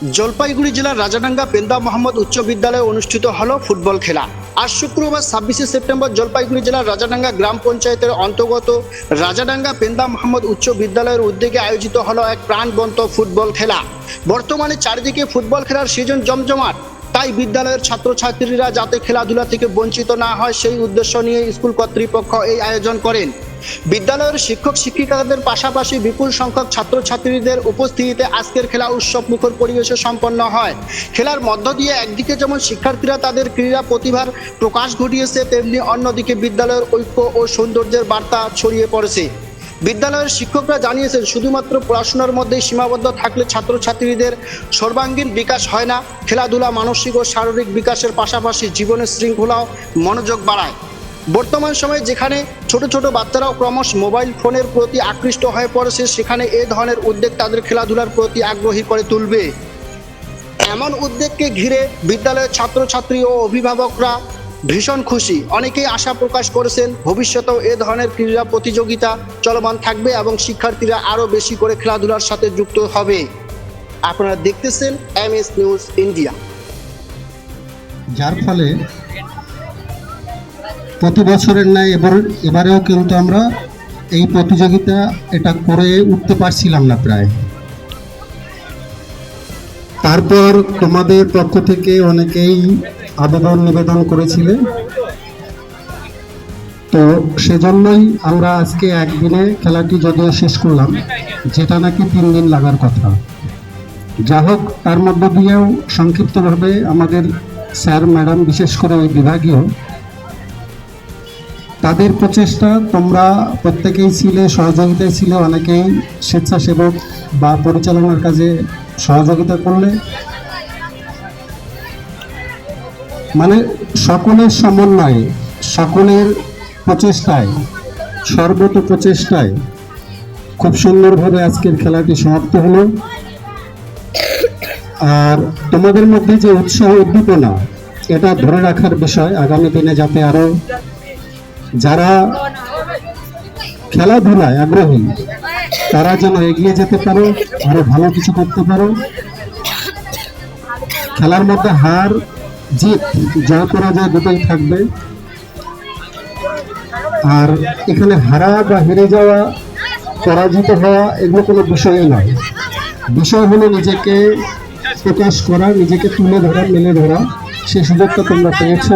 জলপাইগুড়ি জেলার রাজাডাঙ্গা পেন্দা মোহাম্মদ উচ্চ বিদ্যালয়ে অনুষ্ঠিত হল ফুটবল খেলা। আজ শুক্রবার ছাব্বিশে সেপ্টেম্বর জলপাইগুড়ি জেলার রাজাডাঙ্গা গ্রাম পঞ্চায়েতের অন্তর্গত রাজাডাঙ্গা পেন্দা মোহাম্মদ উচ্চ বিদ্যালয়ের উদ্যোগে আয়োজিত হল এক প্রাণবন্ত ফুটবল খেলা। বর্তমানে চারিদিকে ফুটবল খেলার সিজন জমজমাট। তাই বিদ্যালয়ের ছাত্রছাত্রীরা যাতে খেলাধুলা থেকে বঞ্চিত না হয়, সেই উদ্দেশ্য নিয়ে স্কুল কর্তৃপক্ষ এই আয়োজন করেন। বিদ্যালয়ের শিক্ষক, শিক্ষিকাদের পাশাপাশি বিপুল সংখ্যক ছাত্রছাত্রীদের উপস্থিতিতে আজকের খেলা উৎসব মুখর পরিবেশে সম্পন্ন হয়। খেলার মধ্য দিয়ে একদিকে যেমন শিক্ষার্থীরা তাদের ক্রীড়া প্রতিভার প্রকাশ ঘটিয়েছে, তেমনি অন্যদিকে বিদ্যালয়ের ঐক্য ও সৌন্দর্যের বার্তা ছড়িয়ে পড়েছে। বিদ্যালয়ের শিক্ষকরা জানিয়েছেন, শুধুমাত্র পড়াশোনার মধ্যেই সীমাবদ্ধ থাকলে ছাত্রছাত্রীদের সর্বাঙ্গীন বিকাশ হয় না। খেলাধুলা, মানসিক ও শারীরিক বিকাশের পাশাপাশি জীবনের শৃঙ্খলাও মনোযোগ বাড়ায়। বর্তমান সময়ে যেখানে ছোট ছোট বাচ্চারাও ক্রমশ মোবাইল ফোনের প্রতি আকৃষ্ট হয়ে পড়েছে, সেখানে এ ধরনের উদ্যোগ তাদের খেলাধুলার প্রতি আগ্রহী করে তুলবে। এমন উদ্যোগকে ঘিরে বিদ্যালয়ের ছাত্রছাত্রী ও অভিভাবকরা ভীষণ খুশি। অনেকেই আশা প্রকাশ করেছেন ভবিষ্যতেও এ ধরনের ক্রীড়া প্রতিযোগিতা চলমান থাকবে এবং শিক্ষার্থীরা আরও বেশি করে খেলাধুলার সাথে যুক্ত হবে। আপনারা দেখতেছেন এম এস নিউজ ইন্ডিয়া। যার ফলে প্রতি বছরের ন্যায় এবার এবারেও কিন্তু আমরা এই প্রতিযোগিতা এটা করে উঠতে পারছিলাম না প্রায়। তারপর তোমাদের পক্ষ থেকে অনেকেই আবেদন নিবেদন করেছিলে। তো সেজন্যই আমরা আজকে একদিনে খেলাটি যদিও শেষ করলাম, যেটা নাকি তিন দিন লাগার কথা। যা হোক, তার মধ্য দিয়েও সংক্ষিপ্তভাবে আমাদের স্যার, ম্যাডাম, বিশেষ করে ওই বিভাগীয়, তাদের প্রচেষ্টা তোমরা প্রত্যেকেই ছিলে, সহযোগিতায় ছিলে, অনেকেই স্বেচ্ছাসেবক বা পরিচালনার কাজে সহযোগিতা করলে। মানে সকলের সমন্বয়ে, সকলের প্রচেষ্টায়, সর্বত প্রচেষ্টায় খুব সুন্দরভাবে আজকের খেলাটি সমাপ্ত হলো। আর তোমাদের মধ্যে যে উৎসাহ উদ্দীপনা, এটা ধরে রাখার বিষয় আগামী দিনে যাতে আরও যারা খেলাধুলায় আগ্রহী, তারা যেন এগিয়ে যেতে পারো, আরও ভালো কিছু করতে পারো। খেলার মধ্যে হার জিত করা যায় দুটোই থাকবে। আর এখানে হারা বা হেরে যাওয়া, পরাজিত হওয়া এগুলো কোনো বিষয়ই নয়। বিষয় হলো নিজেকে প্রকাশ করা, নিজেকে তুলে ধরা মেনে ধরা। সেই সুযোগটা তোমরা পেয়েছ।